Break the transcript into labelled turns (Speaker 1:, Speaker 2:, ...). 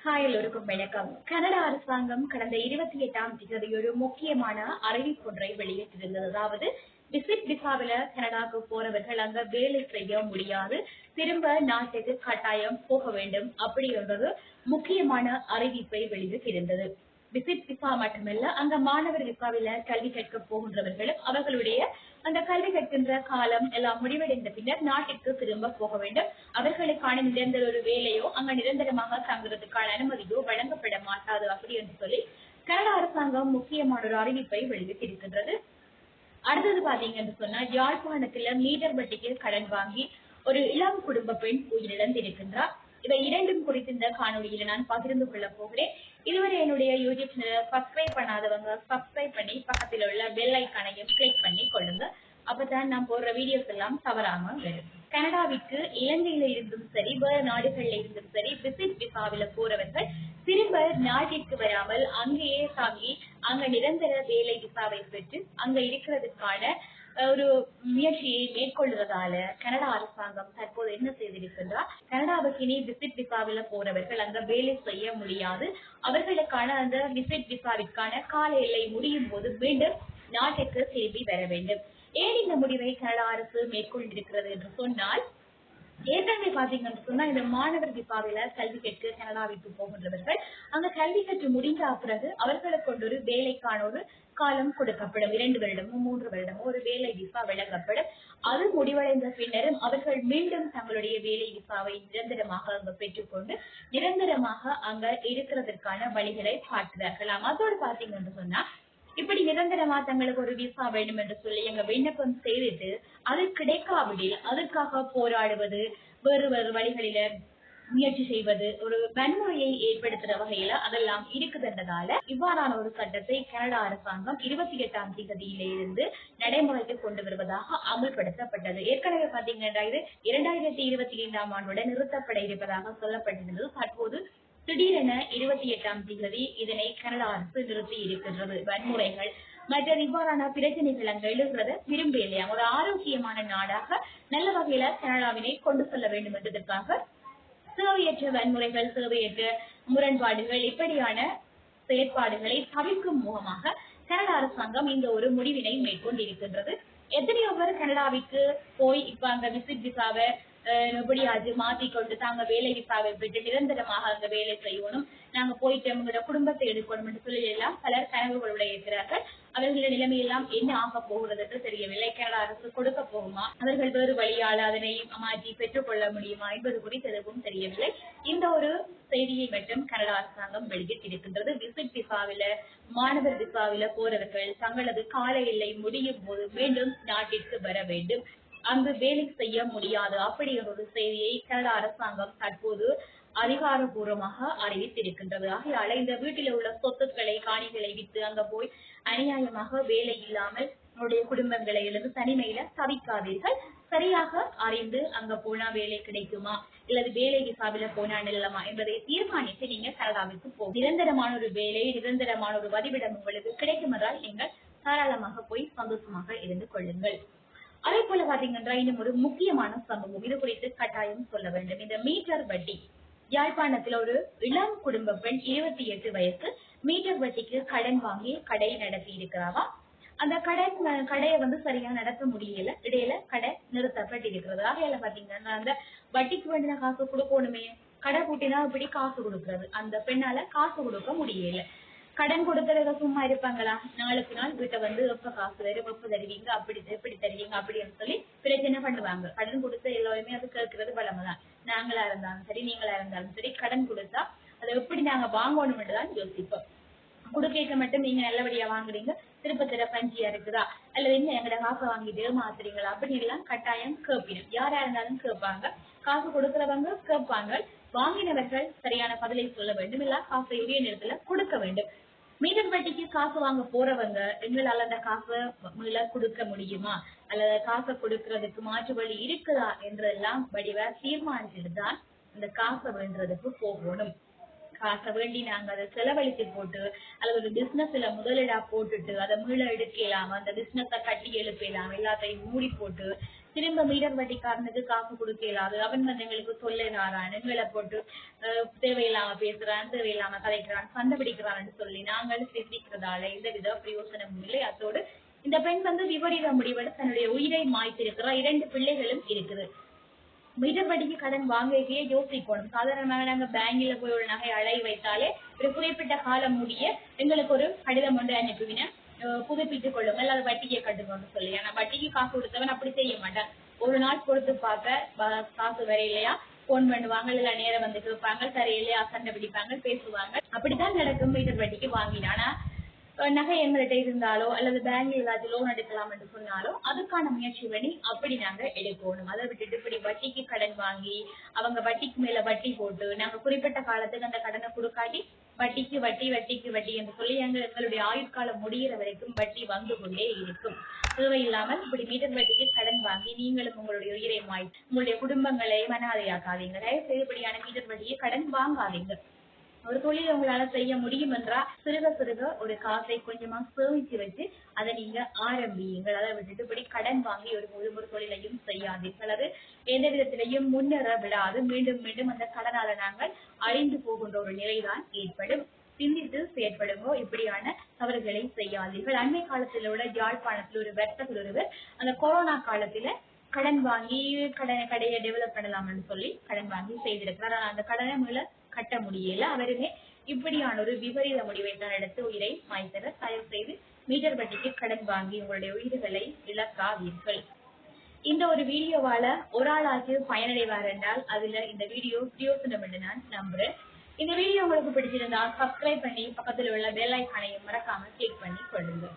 Speaker 1: Hi எல்லோருக்கும் வணக்கம். Canada அரசாங்கம் கடந்த இருபத்தி எட்டாம் தேதி ஒரு முக்கியமான அறிவிப்பொன்றை வெளியிட்டிருந்தது அதாவது விசிட் விசாவில கனடாவுக்கு போறவர்கள் அங்க வேலை செய்ய முடியாது திரும்ப நாட்டுக்கு கட்டாயம் போக வேண்டும் அப்படின்றது முக்கியமான அறிவிப்பை வெளியிட்டிருந்தது. விசிட் விசா மட்டுமல்ல அங்க மாணவர் விசாவில கல்வி கற்க போகின்றவர்களும் அவர்களுடைய அந்த கல்வி கற்கின்ற காலம் எல்லாம் முடிவடைந்த பின்னர் நாட்டிற்கு திரும்ப போக வேண்டும். அவர்களுக்கான நிரந்தர ஒரு வேலையோ அங்க நிரந்தரமாக தங்குறதுக்கான அனுமதியோ வழங்கப்பட மாட்டாது அப்படி என்று சொல்லி கனடா அரசாங்கம் முக்கியமான ஒரு அறிவிப்பை வெளியிட்டிருக்கின்றது. அடுத்தது பாத்தீங்கன்னு சொன்னா யாழ்ப்பாணத்துல மீட்டர் வட்டிக்கு கடன் வாங்கி ஒரு இளம் குடும்ப பெண் உயிரிழந்திருக்கின்றார். இவை இரண்டும் குறித்து இந்த காணொலியில நான் பகிர்ந்து கொள்ள போகிறேன். இதுவரை என்னுடைய யூடியூப் சேனலை சப்ஸ்கிரைப் பண்ணாதவங்க சப்ஸ்கிரைப் பண்ணி பக்கத்தில் உள்ள பெல் ஐக்கானையும் கிளிக் பண்ணி கொள்ளுங்க. அப்பதான் நான் போடுற வீடியோஸ் எல்லாம் தவறாம வரும். கனடாவிற்கு இலங்கையில இருந்தும் சரி வேறு நாடுகள்ல இருந்தும் சரி விசிட் விசாவில போறவர்கள் திரும்ப நாட்டிற்கு வராமல் அங்கேயே தாங்கி அங்க நிரந்தர வேலை விசாவை பெற்று அங்க இருக்கிறதுக்கான ஒரு முயற்சியை மேற்கொள்வதால கனடா அரசாங்கம் தற்போது என்ன செய்திருக்கின்றார் கனடாவுக்கு இனி விசிட் விசாவில போறவர்கள் அங்க வேலை செய்ய முடியாது. அவர்களுக்கான அந்த விசிட் விசாவிற்கான கால எல்லை முடியும் போது மீண்டும் நாட்டுக்கு திரும்பி வர வேண்டும். ஏன் இந்த முடிவை கனடா அரசு மேற்கொண்டிருக்கிறது என்று சொன்னால் ஏற்கனவே பாத்தீங்கன்னு சொன்னா இந்த மாணவர் விசாவில கல்வி கற்று கனடாவிற்கு போகின்றவர்கள். அங்க கல்வி கற்று முடிந்த பிறகு அவர்களுக்கு கொண்டு ஒரு வேலைக்கான ஒரு காலம் கொடுக்கப்படும். இரண்டு வருடமோ மூன்று வருடமோ ஒரு வேலை விசா வழங்கப்படும். அது முடிவடைந்த பின்னரும் அவர்கள் மீண்டும் தங்களுடைய வேலை விசாவை நிரந்தரமாக அங்க பெற்றுக்கொண்டு நிரந்தரமாக அங்க இருக்கிறதற்கான வழிகளை பார்க்கிறார்கள் அதோடு பாத்தீங்கன்னு சொன்னா இப்படி நிரந்தரமா தங்களுக்கு ஒரு விசா வேண்டும் என்று சொல்லி எங்க விண்ணப்பம் செய்துட்டு அது கிடைக்காவிடில் அதுக்காக போராடுவது வேறு வேறு வழிகளில முயற்சி செய்வது ஒரு வன்முறையை ஏற்படுத்துற வகையில அதெல்லாம் இருக்குதுன்றதால இவ்வாறான ஒரு சட்டத்தை கனடா அரசாங்கம் இருபத்தி எட்டாம் தேதியிலிருந்து நடைமுறைக்கு கொண்டு வருவதாக அமல்படுத்தப்பட்டது. ஏற்கனவே பாத்தீங்கன்னா இது இரண்டாயிரத்தி இருபத்தி ஐந்தாம் ஆண்டோட நிறுத்தப்பட இருப்பதாக சொல்லப்பட்டிருந்தது. தற்போது திடீரென இருபத்தி எட்டாம் தேதி இதனை கனடா அரசு நிறுத்தி இருக்கின்றது. வன்முறைகள் மற்ற இவ்வாறான பிரச்சனைகள் அங்க எழுகிறத எழுதுறத இல்லையா? ஒரு ஆரோக்கியமான நாடாக நல்ல வகையில கனடாவினை கொண்டு செல்ல வேண்டும் என்றதற்காக சேவையற்ற வன்முறைகள் சேவையற்ற முரண்பாடுகள் இப்படியான செயற்பாடுகளை தவிர்க்கும் முகமாக கனடா அரசாங்கம் இந்த ஒரு முடிவினை மேற்கொண்டிருக்கின்றது. எத்தனையோ பேர் கனடாவிற்கு போய் இப்ப அங்க விசிட் விசாவை எப்படியாச்சு மாத்தி கொண்டு தாங்க வேலை விசாவை விட்டு நிரந்தரமாக அங்க வேலை செய்யணும். நாங்க போயிட்டு எங்களோட குடும்பத்தை எடுக்கணும் என்று சொல்லி எல்லாம் பலர் கனவுகளோட இருக்கிறார்கள் அவர்களுடைய நிலைமையெல்லாம் என்ன ஆக போகிறது என்று தெரியவில்லை. கனடா அரசு கொடுக்க போகுமா? அவர்கள் வேறு வழியால் அதனை மாற்றி பெற்றுக்கொள்ள முடியுமா என்பது குறித்து எதுவும் தெரியவில்லை. இந்த ஒரு செய்தியை மட்டும் கனடா அரசாங்கம் வெளியிட்டிருக்கின்றது விசிட் விசாவில மாணவர் விசாவில போறவர்கள் தங்களது கால எல்லை முடியும் போது மீண்டும் நாட்டிற்கு வர வேண்டும். அங்கு வேலை செய்ய முடியாது. அப்படி ஒரு செய்தியை கனடா அரசாங்கம் தற்போது அதிகாரபூர்வமாக அறிவித்திருக்கின்றது. ஆகையால இந்த வீட்டில் உள்ள சொத்துக்களை காணிகளை விட்டு அங்க போய் அநியாயமாக வேலை இல்லாமல் உங்களுடைய குடும்பங்களை எழுந்து தனிமையில தவிக்காதீர்கள். சரியாக அறிந்து அங்க போனா வேலை கிடைக்குமா? இல்லது வேலை விசாவில போனா நில்லமா? என்பதை தீர்மானித்து நீங்க கனடாவிற்கு போ. நிரந்தரமான ஒரு வேலை நிரந்தரமான ஒரு வதிவிடம் உங்களுக்கு கிடைக்கும் என்றால் நீங்கள் தாராளமாக போய் சந்தோஷமாக இருந்து கொள்ளுங்கள். அதே போல பாத்தீங்கன்னா இன்னும் ஒரு முக்கியமான சம்பவம் இது குறித்து கட்டாயம் சொல்ல வேண்டும். இந்த மீட்டர் வட்டி யாழ்ப்பாணத்தில் ஒரு இளம் குடும்ப பெண் இருபத்தி எட்டு வயசு மீட்டர் வட்டிக்கு கடன் வாங்கி கடை நடத்தி இருக்கிறாவா? அந்த கடன் கடையை வந்து சரியா நடத்த முடியல. இடையில கடை நிறுத்தப்பட்டிருக்கிறது. ஆகையால பாத்தீங்கன்னா அந்த வட்டிக்கு வேண்டிய காசு கொடுக்கணுமே. கடை கூட்டினா இப்படி காசு கொடுக்கறது. அந்த பெண்ணால காசு கொடுக்க முடியல. கடன் கொடுக்கறத சும்மா இருப்பாங்களா? நாளுக்கு நாள் வீட்டை வந்து எப்ப காசு வரும் எப்ப தருவீங்க அப்படி எப்படி தருவீங்க அப்படின்னு சொல்லி பிரச்சனை பண்ணுவாங்க? கடன் கொடுத்த எல்லாருமே அது கேட்கறது பலமதான் நாங்களா இருந்தாலும் சரி நீங்களா இருந்தாலும் சரி கடன் கொடுத்தா அதை எப்படி நாங்க வாங்கணும்னு தான் யோசிப்போம். குடுக்கைக்கு மட்டும் நீங்க நல்லபடியா வாங்குறீங்க திருப்ப திற பஞ்சியா இருக்குதா? அல்லது என்ன எங்கட காசை வாங்கிட்டு மாத்துறீங்களா அப்படின்னு எல்லாம் கட்டாயம் கேப்பிடும் யாரா இருந்தாலும் கேட்பாங்க. காசு கொடுக்கறவங்க கேட்பாங்க. வாங்கினவர்கள் சரியான பதிலை சொல்ல வேண்டும். இல்ல காசை உரிய நேரத்துல கொடுக்க வேண்டும். மீட்டர் வட்டிக்கு காசு வாங்க போறவங்க எங்களால அந்த காசை மீள கொடுக்க முடியுமா? அல்லது காசை கொடுக்கறதுக்கு மாற்று வழி இருக்குதா என்றெல்லாம் வடிவ தீர்மானிச்சுட்டு தான் இந்த காசை வேண்டுறதுக்கு போகணும். காசை வேண்டி நாங்க அதை செலவழித்து போட்டு அல்லது ஒரு பிசினஸ்ல முதலீடா போட்டுட்டு அதை மீள எடுக்கலாம் அந்த பிசினஸ கட்டி எழுப்பலாம் எல்லாத்தையும் மூடி போட்டு திரும்ப மீட்டர் வட்டிக்காரனுக்கு காசு கொடுக்க இயலாது அவன் வந்து எங்களுக்கு சொல்லுறான் எங்களை போட்டு தேவையில்லாம பேசுறான் தேவையில்லாம கதைக்கிறான் சண்டை பிடிக்கிறான்னு சொல்லி நாங்கள் சிந்திக்கிறதால இந்த வித பிரயோசனமும் இல்லை. அதோடு இந்த பெண் வந்து விபரீத முடிவோடு தன்னுடைய உயிரை மாய்த்திருக்கிறார். இரண்டு பிள்ளைகளும் இருக்குது. மீட்டர் கடன் வாங்கவே யோசிக்கணும். சாதாரணமாக நாங்க பேங்க்ல போய் ஒரு நகை அழை வைத்தாலே ஒரு குறிப்பிட்ட காலம் முடிய எங்களுக்கு ஒரு கடிதம் ஒன்று அனுப்புவின புதுப்பித்துக் கொள்ளுங்கள் அது வட்டியை கட்டுங்கன்னு சொல்லி. ஆனா வட்டிக்கு காசு கொடுத்தவன் அப்படி செய்ய மாட்டான். ஒரு நாள் கொடுத்து பார்க்க காசு காசு வரையிலையா போன் பண்ணுவாங்க. இல்ல நேரம் வந்து கேட்பாங்க சரியில்லையா சண்டை பிடிப்பாங்க பேசுவாங்க. அப்படித்தான் நடக்கும் மீட்டர் வட்டிக்கு வாங்கினா. ஆனா நகை எங்கள்கிட்ட இருந்தாலோ அல்லது பேங்க்ல ஏதாச்சும் லோன் எடுக்கலாம் என்று சொன்னாலோ அதுக்கான முயற்சி பண்ணி அப்படி நாங்க எடுக்கணும். அதை விட்டுட்டு இப்படி வட்டிக்கு கடன் வாங்கி அவங்க வட்டிக்கு மேல வட்டி போட்டு நாங்க குறிப்பிட்ட காலத்துக்கு அந்த கடனை கொடுக்காட்டி வட்டிக்கு வட்டி வட்டிக்கு வட்டி என்று சொல்லி எங்கள் எங்களுடைய ஆயுட்காலம் முடிகிற வரைக்கும் வட்டி வந்து கொண்டே இருக்கும். தேவையில்லாமல் இப்படி மீட்டர் வட்டிக்கு கடன் வாங்கி நீங்களும் உங்களுடைய உயிரை மாய் உங்களுடைய குடும்பங்களை மனாதையாக்காதீங்க தயவு செய்து இப்படியான மீட்டர் வட்டியை கடன் வாங்காதீங்க. ஒரு தொழில் உங்களால செய்ய முடியும் என்றா சிறுக சிறுக ஒரு காசை கொஞ்சமா சேமிச்சு வச்சு அதை நீங்க ஆரம்பியுங்கள். அதை விட்டுட்டு இப்படி கடன் வாங்கி ஒரு ஒரு ஒரு தொழிலையும் செய்யாதீர்கள் அது எந்த விதத்திலையும் முன்னேற விடாது. மீண்டும் மீண்டும் அந்த கடனால நாங்கள் அழிந்து போகின்ற ஒரு நிலைதான் ஏற்படும். சிந்தித்து செயற்படுங்கோ. இப்படியான தவறுகளை செய்யாதீர்கள். அண்மை காலத்தில் உள்ள யாழ்ப்பாணத்தில் ஒரு வர்த்தகர் ஒருவர் அந்த கொரோனா காலத்துல கடன் வாங்கி கடனை கடையை டெவலப் பண்ணலாம்னு சொல்லி கடன் வாங்கி செய்திருக்கிறார். ஆனா அந்த கடனை மேல கட்ட முடியல. அவருமே இப்படியான ஒரு விபரீத முடிவை தான் எடுத்து உயிரை மாய்த்தனர். தயவு செய்து மீட்டர் வட்டிக்கு கடன் வாங்கி உங்களுடைய உயிர்களை இழக்காதீர்கள். இந்த ஒரு வீடியோவால ஒரு ஆளாச்சு பயனடைவார் என்றால் அதுல இந்த வீடியோ பிரயோசனம் என்று நான் நம்புறேன். இந்த வீடியோ உங்களுக்கு பிடிச்சிருந்தா சப்ஸ்கிரைப் பண்ணி பக்கத்துல உள்ள பெல் ஐக்கானையும் மறக்காம கிளிக் பண்ணி கொள்ளுங்க.